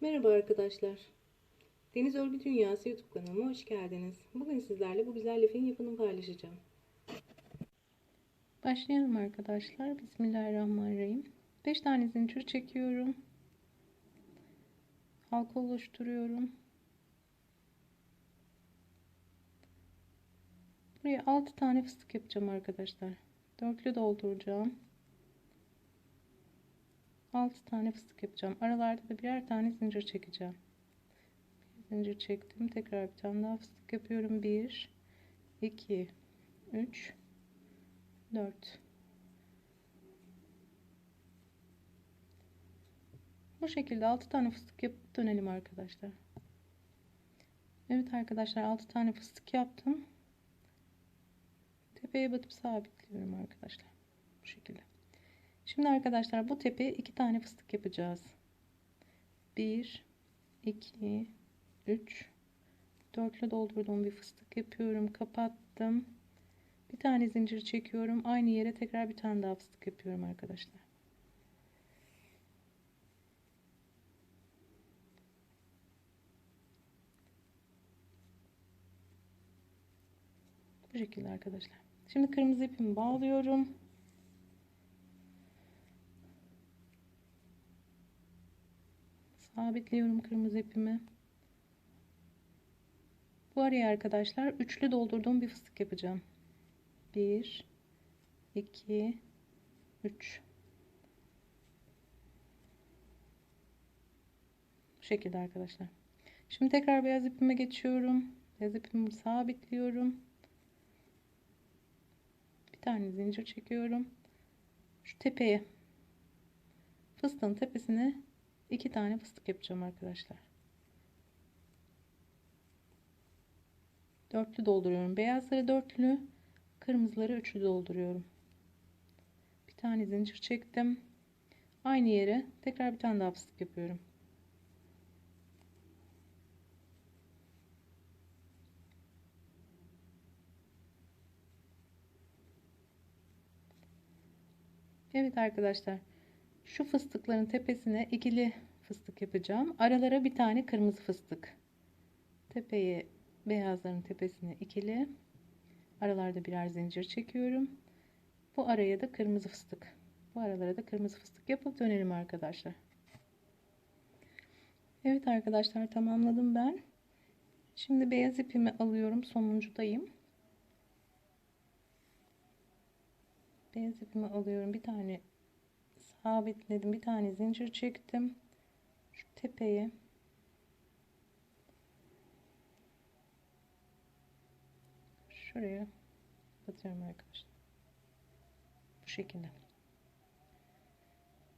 Merhaba arkadaşlar. Deniz Örgü Dünyası YouTube kanalıma hoş geldiniz. Bugün sizlerle bu güzel lifin yapımını paylaşacağım. Başlayalım arkadaşlar. Bismillahirrahmanirrahim. 5 tane zincir çekiyorum. Halka oluşturuyorum. Buraya 6 tane fıstık yapacağım arkadaşlar. Dörtlü dolduracağım. 6 tane fıstık yapacağım. Aralarda da birer tane zincir çekeceğim. Bir zincir çektim. Tekrar bir tane daha fıstık yapıyorum. 1 2 3 4 Bu şekilde 6 tane fıstık yapıp dönelim arkadaşlar. Evet arkadaşlar 6 tane fıstık yaptım. Tepeye batıp sabitliyorum arkadaşlar. Bu şekilde. Şimdi arkadaşlar bu tepeye iki tane fıstık yapacağız. 1 2 3 dörtlü doldurduğum bir fıstık yapıyorum. Kapattım. Bir tane zincir çekiyorum. Aynı yere tekrar bir tane daha fıstık yapıyorum arkadaşlar. Bu şekilde arkadaşlar. Şimdi kırmızı ipimi bağlıyorum. Sabitliyorum kırmızı ipimi. Bu araya arkadaşlar üçlü doldurduğum bir fıstık yapacağım. 1 2 3 bu şekilde arkadaşlar. Şimdi tekrar beyaz ipime geçiyorum. Beyaz ipimi sabitliyorum. Bir tane zincir çekiyorum. Şu tepeye fıstığın tepesine iki tane fıstık yapacağım arkadaşlar. Dörtlü dolduruyorum. Beyazları dörtlü, kırmızıları üçlü dolduruyorum. Bir tane zincir çektim. Aynı yere tekrar bir tane daha fıstık yapıyorum. Evet arkadaşlar şu fıstıkların tepesine ikili fıstık yapacağım. Aralara bir tane kırmızı fıstık. Tepeye beyazların tepesine ikili. Aralarda birer zincir çekiyorum. Bu araya da kırmızı fıstık. Bu aralara da kırmızı fıstık yapıp dönelim arkadaşlar. Evet arkadaşlar tamamladım ben. Şimdi beyaz ipimi alıyorum. Sonuncudayım. Beyaz ipimi alıyorum. Bir tane sabitledim. Bir tane zincir çektim. Şu tepeye şuraya batıyorum arkadaşlar. Bu şekilde.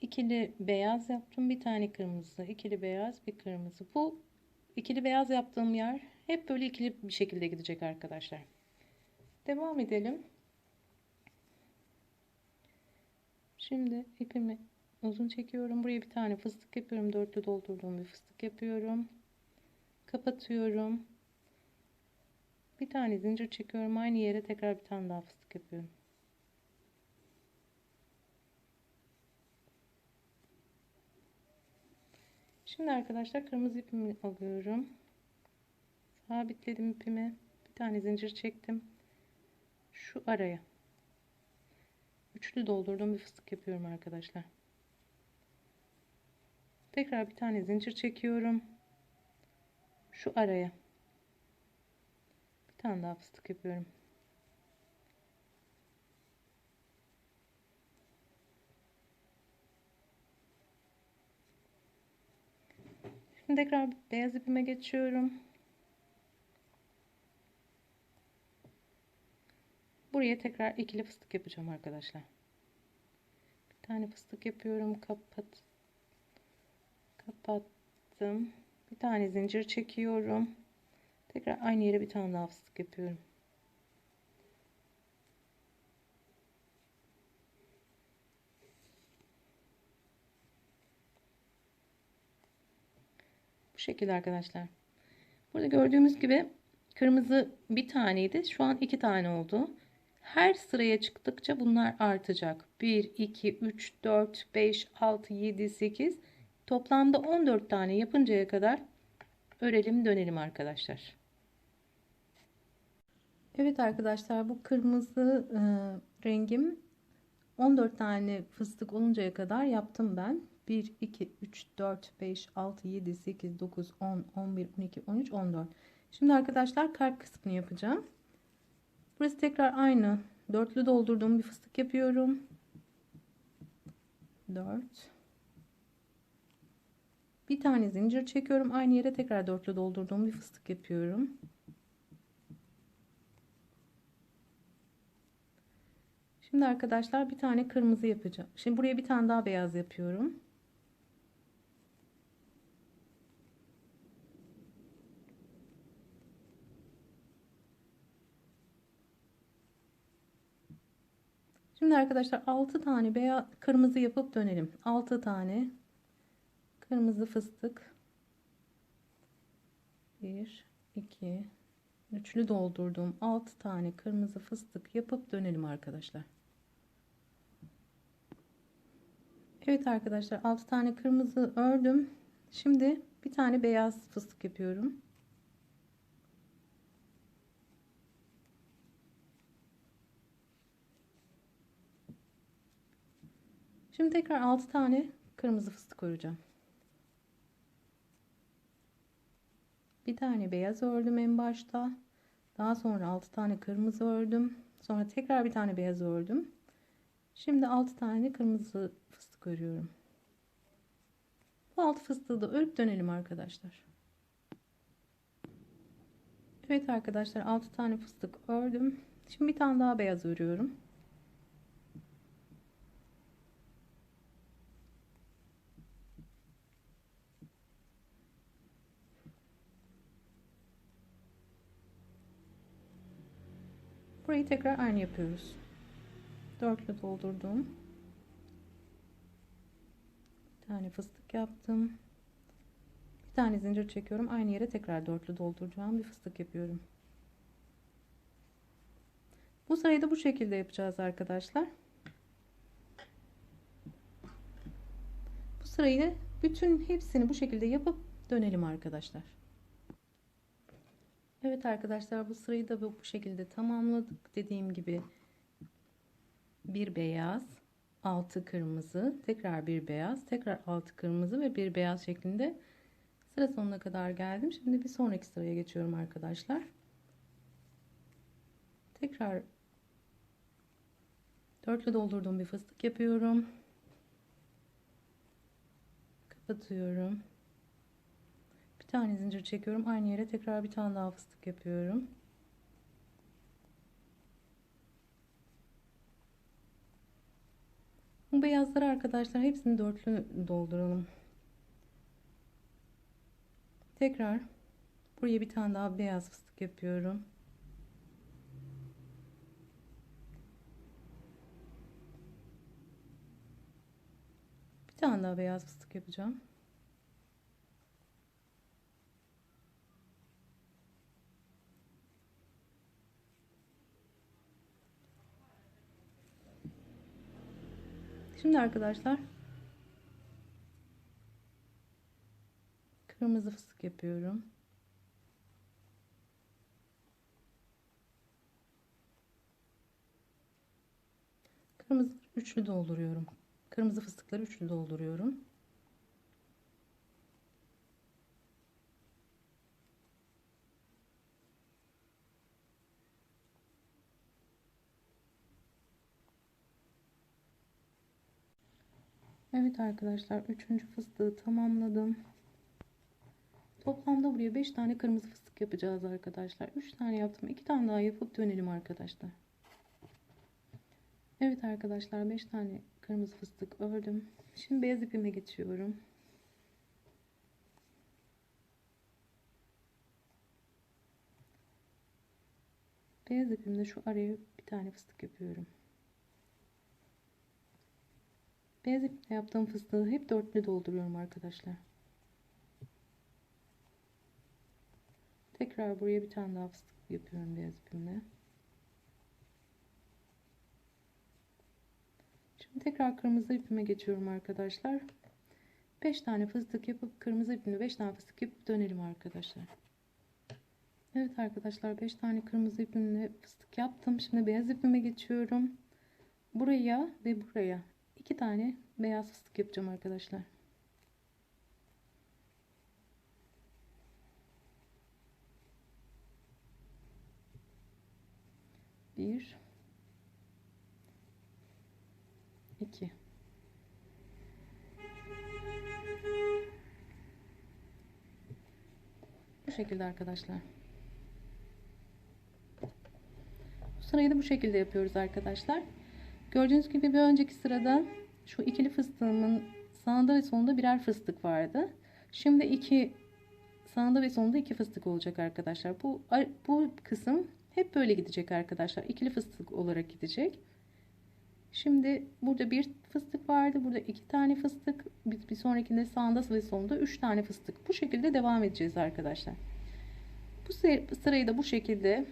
İkili beyaz yaptım bir tane kırmızı. İkili beyaz bir kırmızı. Bu ikili beyaz yaptığım yer hep böyle ikili bir şekilde gidecek arkadaşlar. Devam edelim Şimdi ipimi uzun çekiyorum. Buraya bir tane fıstık yapıyorum. Dörtlü doldurduğum bir fıstık yapıyorum. Kapatıyorum. Bir tane zincir çekiyorum. Aynı yere tekrar bir tane daha fıstık yapıyorum. Şimdi arkadaşlar kırmızı ipimi alıyorum. Sabitledim ipimi. Bir tane zincir çektim. Şu araya üçlü doldurduğum bir fıstık yapıyorum arkadaşlar. Tekrar bir tane zincir çekiyorum. Şu araya bir tane daha fıstık yapıyorum. Şimdi tekrar beyaz ipime geçiyorum. Buraya tekrar ikili fıstık yapacağım arkadaşlar. Bir tane fıstık yapıyorum. Kapat. Kapattım. Bir tane zincir çekiyorum. Tekrar aynı yere bir tane daha fıstık yapıyorum. Bu şekilde arkadaşlar. Burada gördüğümüz gibi kırmızı bir taneydi. Şu an iki tane oldu. Her sıraya çıktıkça bunlar artacak. 1, 2, 3, 4, 5, 6, 7, 8. Toplamda 14 tane yapıncaya kadar örelim dönelim arkadaşlar. Evet arkadaşlar bu kırmızı e, rengim 14 tane fıstık oluncaya kadar yaptım ben. 1, 2, 3, 4, 5, 6, 7, 8, 9, 10, 11, 12, 13, 14. Şimdi arkadaşlar kalp kısmını yapacağım. Burası tekrar aynı. Dörtlü doldurduğum bir fıstık yapıyorum. 4. Bir tane zincir çekiyorum. Aynı yere tekrar dörtlü doldurduğum bir fıstık yapıyorum. Şimdi arkadaşlar bir tane kırmızı yapacağım. Şimdi buraya bir tane daha beyaz yapıyorum. Şimdi arkadaşlar 6 tane beyaz kırmızı yapıp dönelim. 6 tane kırmızı fıstık. 1 2 üçlü doldurduğum 6 tane kırmızı fıstık yapıp dönelim arkadaşlar. Evet arkadaşlar 6 tane kırmızı ördüm. Şimdi bir tane beyaz fıstık yapıyorum. Şimdi tekrar 6 tane kırmızı fıstık öreceğim. Bir tane beyaz ördüm en başta. Daha sonra 6 tane kırmızı ördüm. Sonra tekrar bir tane beyaz ördüm. Şimdi 6 tane kırmızı fıstık örüyorum. Bu 6 fıstığı da örüp dönelim arkadaşlar. Evet arkadaşlar 6 tane fıstık ördüm. Şimdi bir tane daha beyaz örüyorum. Burayı tekrar aynı yapıyoruz. Dörtlü doldurdum. Bir tane fıstık yaptım. Bir tane zincir çekiyorum. Aynı yere tekrar dörtlü dolduracağım bir fıstık yapıyorum. Bu sırayı da bu şekilde yapacağız arkadaşlar. Bu sırayı bütün hepsini bu şekilde yapıp dönelim arkadaşlar. Evet arkadaşlar bu sırayı da bu şekilde tamamladık. Dediğim gibi bir beyaz, altı kırmızı, tekrar bir beyaz, tekrar altı kırmızı ve bir beyaz şeklinde sıra sonuna kadar geldim. Şimdi bir sonraki sıraya geçiyorum arkadaşlar. Tekrar dörtlü doldurduğum bir fıstık yapıyorum. Kapatıyorum. Tane zincir çekiyorum. Aynı yere tekrar bir tane daha fıstık yapıyorum. Bu beyazları arkadaşlar hepsini dörtlü dolduralım. Tekrar buraya bir tane daha beyaz fıstık yapıyorum. Bir tane daha beyaz fıstık yapacağım. Şimdi arkadaşlar kırmızı fıstık yapıyorum. Kırmızı üçlü dolduruyorum. Kırmızı fıstıkları üçlü dolduruyorum. Evet arkadaşlar üçüncü fıstığı tamamladım. Toplamda buraya 5 tane kırmızı fıstık yapacağız arkadaşlar. 3 tane yaptım. 2 tane daha yapıp dönelim arkadaşlar. Evet arkadaşlar 5 tane kırmızı fıstık ördüm. Şimdi beyaz ipime geçiyorum. Beyaz ipimde şu araya bir tane fıstık yapıyorum. Beyaz iple yaptığım fıstığı hep dörtlü dolduruyorum arkadaşlar. Tekrar buraya bir tane daha fıstık yapıyorum beyaz ipimle. Şimdi tekrar kırmızı ipime geçiyorum arkadaşlar. 5 tane fıstık yapıp kırmızı ipimle 5 tane fıstık yapıp dönelim arkadaşlar. Evet arkadaşlar 5 tane kırmızı ipimle fıstık yaptım. Şimdi beyaz ipime geçiyorum. Buraya ve buraya 2 tane beyaz fıstık yapacağım arkadaşlar. Bir, iki. Bu şekilde arkadaşlar. Bu sırayı da bu şekilde yapıyoruz arkadaşlar. Gördüğünüz gibi bir önceki sırada şu ikili fıstığımın sağında ve solunda birer fıstık vardı. Şimdi iki sağında ve solunda iki fıstık olacak arkadaşlar. Bu bu kısım hep böyle gidecek arkadaşlar. İkili fıstık olarak gidecek. Şimdi burada bir fıstık vardı. Burada iki tane fıstık. Bir, bir sonrakinde sağında ve solunda üç tane fıstık. Bu şekilde devam edeceğiz arkadaşlar. Bu sırayı da bu şekilde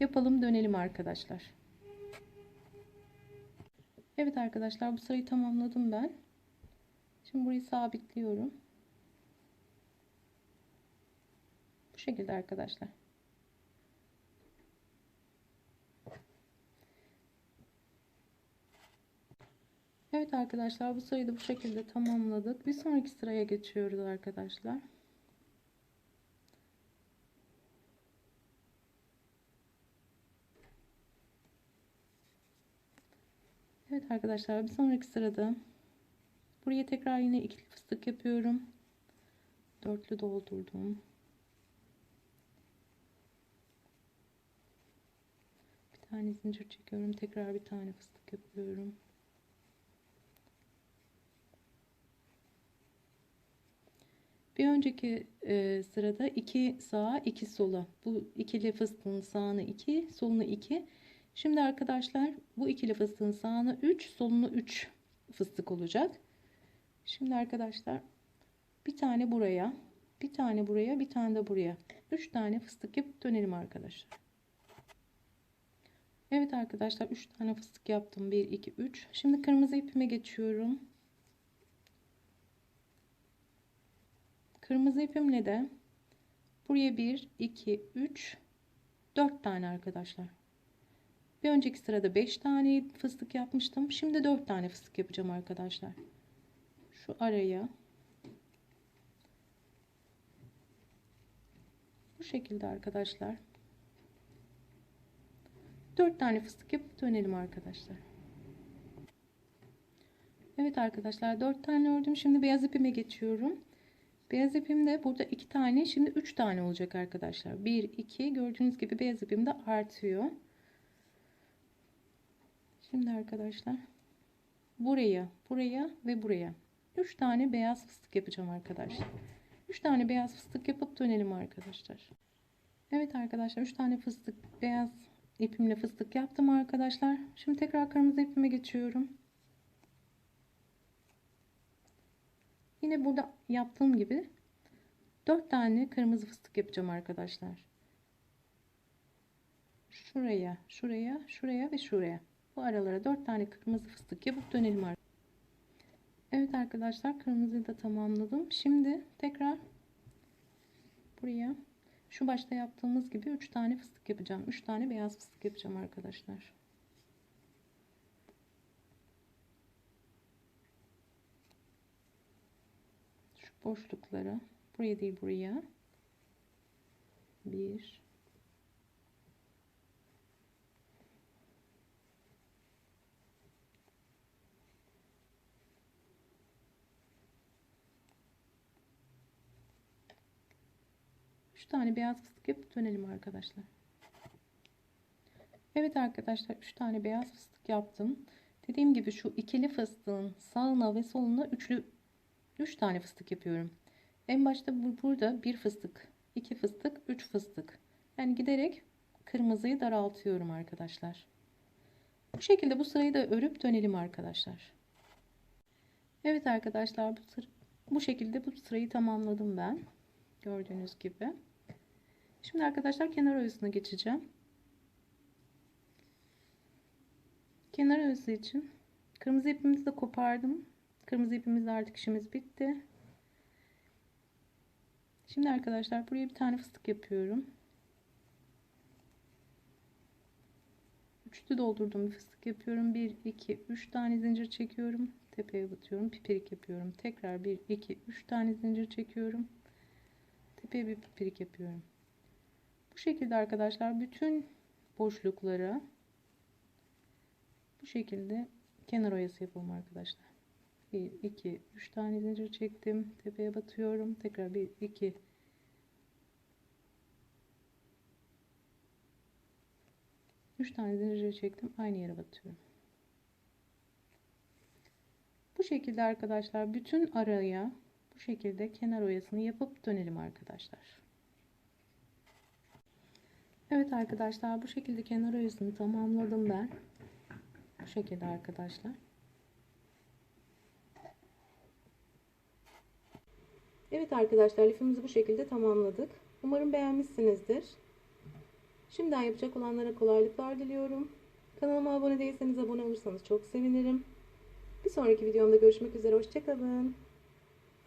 yapalım dönelim arkadaşlar. Evet arkadaşlar bu sırayı tamamladım ben. Şimdi burayı sabitliyorum. Bu şekilde arkadaşlar. Evet arkadaşlar bu sırayı da bu şekilde tamamladık. Bir sonraki sıraya geçiyoruz arkadaşlar. Arkadaşlar bir sonraki sırada buraya tekrar yine ikili fıstık yapıyorum. Dörtlü doldurdum. Bir tane zincir çekiyorum. Tekrar bir tane fıstık yapıyorum. Bir önceki e, sırada 2 sağa 2 sola. Bu ikili fıstığın sağını 2 solunu 2. Şimdi arkadaşlar bu ikili fıstığın sağını 3 solunu 3 fıstık olacak. Şimdi arkadaşlar bir tane buraya bir tane buraya bir tane de buraya 3 tane fıstık yapıp dönelim arkadaşlar. Evet arkadaşlar 3 tane fıstık yaptım 1 2 3 şimdi kırmızı ipime geçiyorum Kırmızı ipimle de buraya 1, 2, 3, 4 tane arkadaşlar. Bir önceki sırada 5 tane fıstık yapmıştım. Şimdi 4 tane fıstık yapacağım arkadaşlar. Şu araya bu şekilde arkadaşlar. 4 tane fıstık yapıp dönelim arkadaşlar. Evet arkadaşlar 4 tane ördüm. Şimdi beyaz ipime geçiyorum. Beyaz ipim de burada iki tane şimdi üç tane olacak arkadaşlar. Bir iki gördüğünüz gibi beyaz ipim de artıyor. Şimdi arkadaşlar buraya buraya ve buraya üç tane beyaz fıstık yapacağım arkadaşlar. Üç tane beyaz fıstık yapıp dönelim arkadaşlar. Evet arkadaşlar üç tane fıstık beyaz ipimle fıstık yaptım arkadaşlar. Şimdi tekrar kırmızı ipime geçiyorum. Yine burada yaptığım gibi 4 tane kırmızı fıstık yapacağım arkadaşlar. Şuraya, şuraya, şuraya ve şuraya. Bu aralara 4 tane kırmızı fıstık yapıp dönelim. Evet arkadaşlar kırmızıyı da tamamladım. Şimdi tekrar buraya şu başta yaptığımız gibi 3 tane fıstık yapacağım. 3 tane beyaz fıstık yapacağım arkadaşlar. boşluklara buraya değil buraya bir üç tane beyaz fıstık yapıp dönelim arkadaşlar Evet arkadaşlar 3 tane beyaz fıstık yaptım. Dediğim gibi şu ikili fıstığın sağına ve soluna üçlü 3 tane fıstık yapıyorum. En başta burada bir fıstık, iki fıstık, üç fıstık. Yani giderek kırmızıyı daraltıyorum arkadaşlar. Bu şekilde bu sırayı da örüp dönelim arkadaşlar. Evet arkadaşlar bu, bu şekilde bu sırayı tamamladım ben. Gördüğünüz gibi. Şimdi arkadaşlar kenar oyasına geçeceğim. Kenar oyası için kırmızı ipimizi de kopardım Kırmızı ipimizle artık işimiz bitti. Şimdi arkadaşlar buraya bir tane fıstık yapıyorum. Üçlü doldurduğum bir fıstık yapıyorum. 1, 2, 3 tane zincir çekiyorum. Tepeye batıyorum. Pipirik yapıyorum. Tekrar 1, 2, 3 tane zincir çekiyorum. Tepeye bir pipirik yapıyorum. Bu şekilde arkadaşlar bütün boşluklara bu şekilde kenar oyası yapalım arkadaşlar. 1, 2, 3 tane zincir çektim. Tepeye batıyorum. Tekrar 1, 2, Üç tane zincir çektim. Aynı yere batıyorum. Bu şekilde arkadaşlar bütün araya bu şekilde kenar oyasını yapıp dönelim arkadaşlar. Evet arkadaşlar bu şekilde kenar oyasını tamamladım ben. Bu şekilde arkadaşlar. Evet arkadaşlar lifimizi bu şekilde tamamladık. Umarım beğenmişsinizdir. Şimdiden yapacak olanlara kolaylıklar diliyorum. Kanalıma abone değilseniz abone olursanız çok sevinirim. Bir sonraki videomda görüşmek üzere. Hoşçakalın.